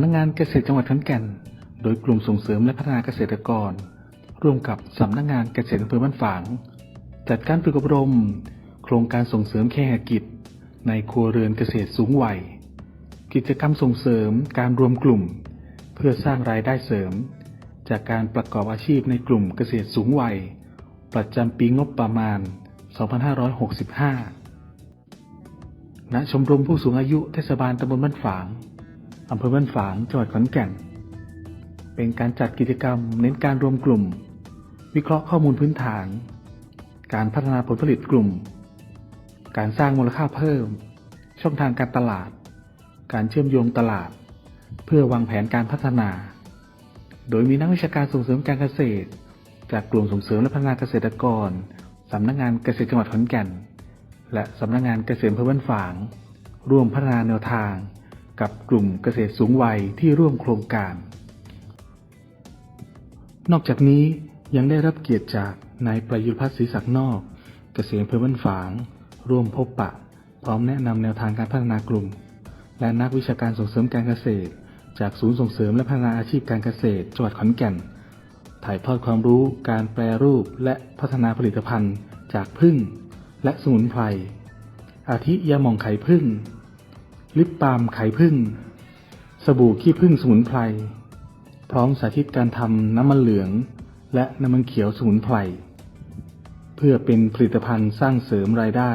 ำนักงานเกษตรจังหวัดขอนแก่น โดยกลุ่มส่งเสริมและพัฒนาเกษตรกร ร่วมกับสำนักงานเกษตรอำเภอบ้านฝาง จัดการฝึกอบรม โครงการส่งเสริมเคหกิจ ในครัวเรือนเกษตรสูงวัย กิจกรรมส่งเสริมการรวมกลุ่ม เพื่อสร้างรายได้เสริม จากการประกอบอาชีพในกลุ่มเกษตรสูงวัย ประจำปีงบประมาณ 2565 ณ ชมรมผู้สูงอายุเทศบาลตำบลบ้านฝาง อำเภอบ้านฝาง จังหวัดขอนแก่น เป็นการจัดกิจกรรม เน้นการรวมกลุ่ม วิเคราะห์ข้อมูลพื้นฐาน การพัฒนาผลผลิตกลุ่ม การสร้างมูลค่าเพิ่ม ช่องทางการตลาด การเชื่อมโยงตลาด เพื่อวางแผนการพัฒนา โดยมีนักวิชาการส่งเสริมการเกษตร จากกลุ่มส่งเสริมและพัฒนาเกษตรกรสำนักงานเกษตรจังหวัดขอนแก่น และสำนักงานเกษตรอำเภอบ้านฝาง ร่วมพัฒนาแนวทาง กับกลุ่มเกษตรสูงวัยที่ร่วมโครงการ นอกจากนี้ยังได้รับเกียรติจากนายประยุทธ์พัฒน์ศรีศักดิ์นอก เกษตรอำเภอบ้านฝาง ร่วมพบปะ พร้อมแนะนำแนวทางการพัฒนากลุ่ม และนักวิชาการส่งเสริมการเกษตร จากศูนย์ส่งเสริมและพัฒนาอาชีพการเกษตรจังหวัดขอนแก่น ถ่ายทอดความรู้การแปรรูปและพัฒนาผลิตภัณฑ์ จากพึ่งและสมุนไพรอาทิยาหม่องไข่พึ่ง ลิปปาล์มไข่พึ่ง สบู่ขี้พึ่งสมุนไพร พร้อมสาธิตการทำน้ำมันเหลือง และน้ำมันเขียวสมุนไพร เพื่อเป็นผลิตภัณฑ์สร้างเสริมรายได้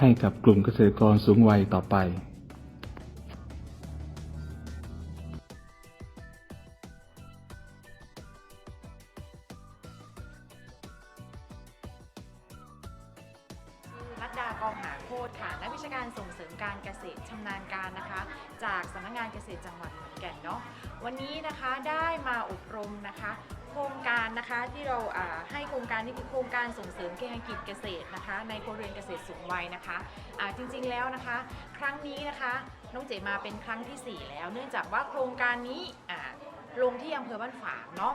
ให้กับกลุ่มเกษตรกรสูงวัยต่อไป กองหาโคตรค่ะนักวิชาการส่งเสริมการเกษตรชำนาญการนะคะ จากสำนักงานเกษตรจังหวัดขอนแก่นเนาะวันนี้นะคะได้มาอบรมนะคะโครงการนะคะที่เราให้โครงการนี้คือโครงการส่งเสริมเกษตรกิจเกษตรนะคะ ในครัวเรือนเกษตรสูงวัยนะคะอ่าจริงๆแล้วนะคะ ครั้งนี้นะคะน้องเจมาเป็นครั้งทีสี่4 แล้ว เนื่องจากว่าโครงการนี้อ่า ลงที่อำเภอบ้านฝางเนาะ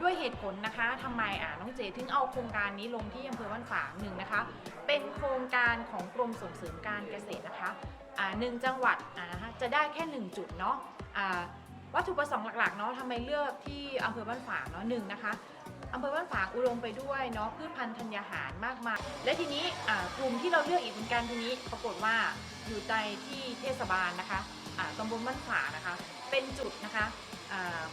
ด้วยเหตุผลนะคะทำไมอ่าน้องเจถึงเอาโครงการนี้ลงที่อำเภอบ้านฝางหนึ่งนะคะ เป็นโครงการของกรมส่งเสริมการเกษตรนะคะอ่าหนึ่งจังหวัดอ่านะคะจะได้แค่ 1 จุดเนาะอ่าวัตถุประสงค์หลักๆเนาะทำไมเลือกที่อำเภอบ้านฝางเนาะหนึ่งนะคะอำเภอบ้านฝางอุดมไปด้วยเนาะพืชพันธุ์ธัญญาหารมากมายและทีนี้อ่ากลุ่มที่เราเลือกอีกเหมือนกันทีนี้ปรากฏว่าอยู่ในที่เทศบาลนะคะอ่าตำบลบ้านฝางนะคะ เป็นจุดนะคะ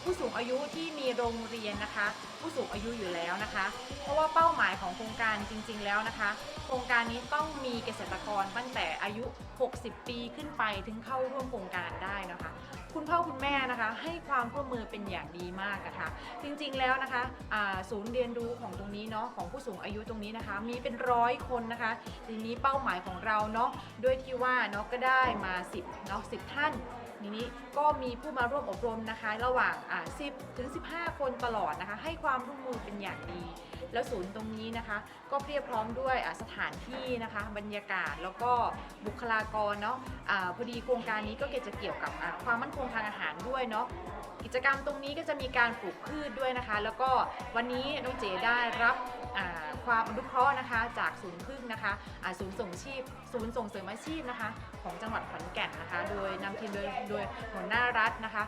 ผู้สูงอายุที่มีโรงเรียนนะคะ ผู้สูงอายุอยู่แล้วนะคะ เพราะว่าเป้าหมายของโครงการจริง ๆ แล้วนะคะ โครงการนี้ต้องมีเกษตรกรตั้งแต่อายุ 60 ปีขึ้นไปถึงเข้าร่วมโครงการได้นะคะ คุณพ่อคุณแม่นะคะ ให้ความร่วมมือเป็นอย่างดีมากนะคะ จริงๆแล้วนะคะศูนย์เรียนรู้ของตรงนี้เนาะของผู้สูงอายุตรงนี้นะคะ มีเป็นร้อยคนนะคะทีนี้เป้าหมายของเราเนาะด้วยที่ว่าเนาะก็ได้มา 10เนาะ10 ท่าน นี้ก็มีผู้มาร่วมอบรมนะคะ ระหว่าง 10 ถึง 15 คนตลอดนะคะ ให้ความร่วมมือเป็นอย่างดี แล้วศูนย์ตรงนี้นะคะ ก็เพียบพร้อมด้วยสถานที่นะคะ บรรยากาศแล้วก็บุคลากรเนาะอะพอดีโครงการนี้ก็เกี่ยวกับความมั่นคงทางอาหารด้วยเนาะ กิจกรรมตรงนี้ก็จะมีการปลูกพืชด้วยนะคะ แล้วก็วันนี้น้องเจได้รับความอนุเคราะห์นะคะ จากศูนย์พึ่งนะคะศูนย์ส่งชีพ ศูนย์ส่งเสริมอาชีพนะคะ ของจังหวัดขอนแก่นนะคะ โดยนำทีมโดยโดยหัวหน้ารัฐนะคะ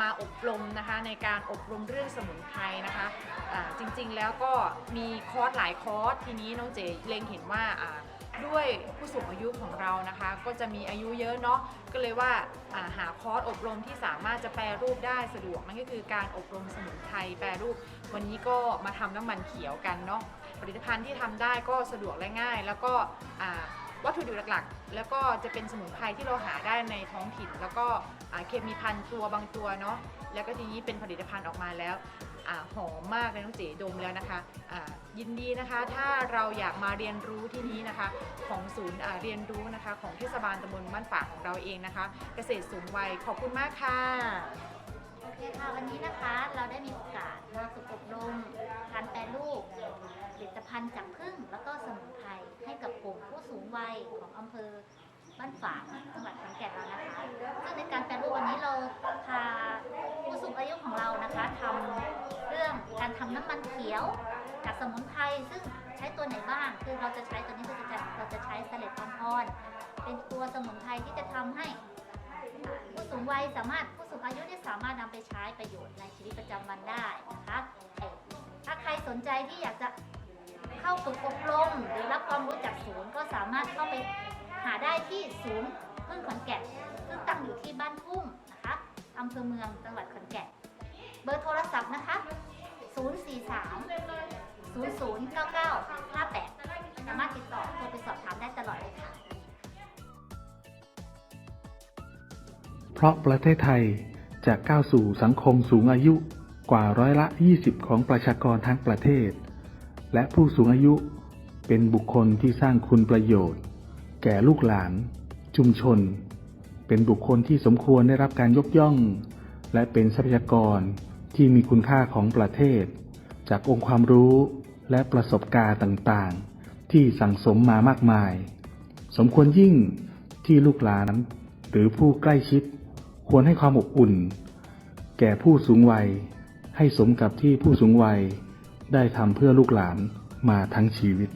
มาอบรมนะคะในการอบรมเรื่องสมุนไพรนะคะ จริง ๆ แล้วก็มีคอร์สหลายคอร์สทีนี้น้องเจเล็งเห็นว่าด้วยผู้สูงอายุของเรานะคะ ก็จะมีอายุเยอะเนาะก็เลยว่าาหาคอร์สอบรมที่สามารถจะแปรรูปได้สะดวกนั่นก็คือการอบรมสมุนไพรแปรรูป วันนี้ก็มาทำน้ำมันเขียวกันเนาะผลิตภัณฑ์ที่ทำได้ก็สะดวกและง่าย แล้วก็วัตถุดิบหลักๆ แล้วก็จะเป็นสมุนไพรที่เราหาได้ในท้องถิ่น แล้วก็เคมีพันธุ์ตัวบางตัวเนาะแล้วก็ทีนี้เป็นผลิตภัณฑ์ออกมาแล้ว อหอมมากเลยน้องจ๋ดมแล้วนะคะอ่ายินดีนะคะถ้าเราอยากมาเรียนรู้ที่นี้นะคะ ของศูนย์เรียนรู้นะคะของเทศบาลตำบลบ้านฝางของเราเองนะคะ เกษตรสูงวัยขอบคุณมากค่ะโอเคค่ะวันนี้นะคะเราได้มีโอกาสมาฝึกอบรมการแปรรูปผลิตภัณฑ์จากพึ่งแล้วก็สมุนไพรให้กับกลุ่มผู้สูงวัยของอำเภอบ้านฝางจังหวัด น้ำมันเขียว จากสมุนไพรซึ่งใช้ตัวไหนบ้าง คือเราจะใช้ตัวนี้คือจะเราจะใช้สเลดทองพรเป็นตัวสมุนไพรที่จะทำให้ผู้สูงวัยสามารถผู้สูงอายุที่สามารถนำไปใช้ประโยชน์ในชีวิตประจำวันได้นะคะถ้าใครสนใจที่อยากจะเข้าฝึกอบรมหรือรับความรู้จากศูนย์ก็สามารถเข้าไปหาได้ที่ศูนย์พึ่งขอนแก่นซึ่งตั้งอยู่ที่บ้านทุ่งนะคะอำเภอเมืองจังหวัดขอนแก่นเบอร์โทรศัพท์นะคะ 043 009958 สามารถติดต่อโทรไปสอบถามได้ตลอดเลยค่ะ เพราะประเทศไทยจะก้าวสู่สังคมสูงอายุกว่าร้อยละ 20 ของประชากรทั้งประเทศ และผู้สูงอายุเป็นบุคคลที่สร้างคุณประโยชน์ แก่ลูกหลาน ชุมชน เป็นบุคคลที่สมควรได้รับการยกย่อง และเป็นทรัพยากร ที่มีคุณค่าของประเทศ จากองค์ความรู้และประสบการณ์ต่างๆ ที่สั่งสมมามากมาย สมควรยิ่งที่ลูกหลานหรือผู้ใกล้ชิด ควรให้ความอบอุ่น แก่ผู้สูงวัย ให้สมกับที่ผู้สูงวัย ได้ทำเพื่อลูกหลานมาทั้งชีวิต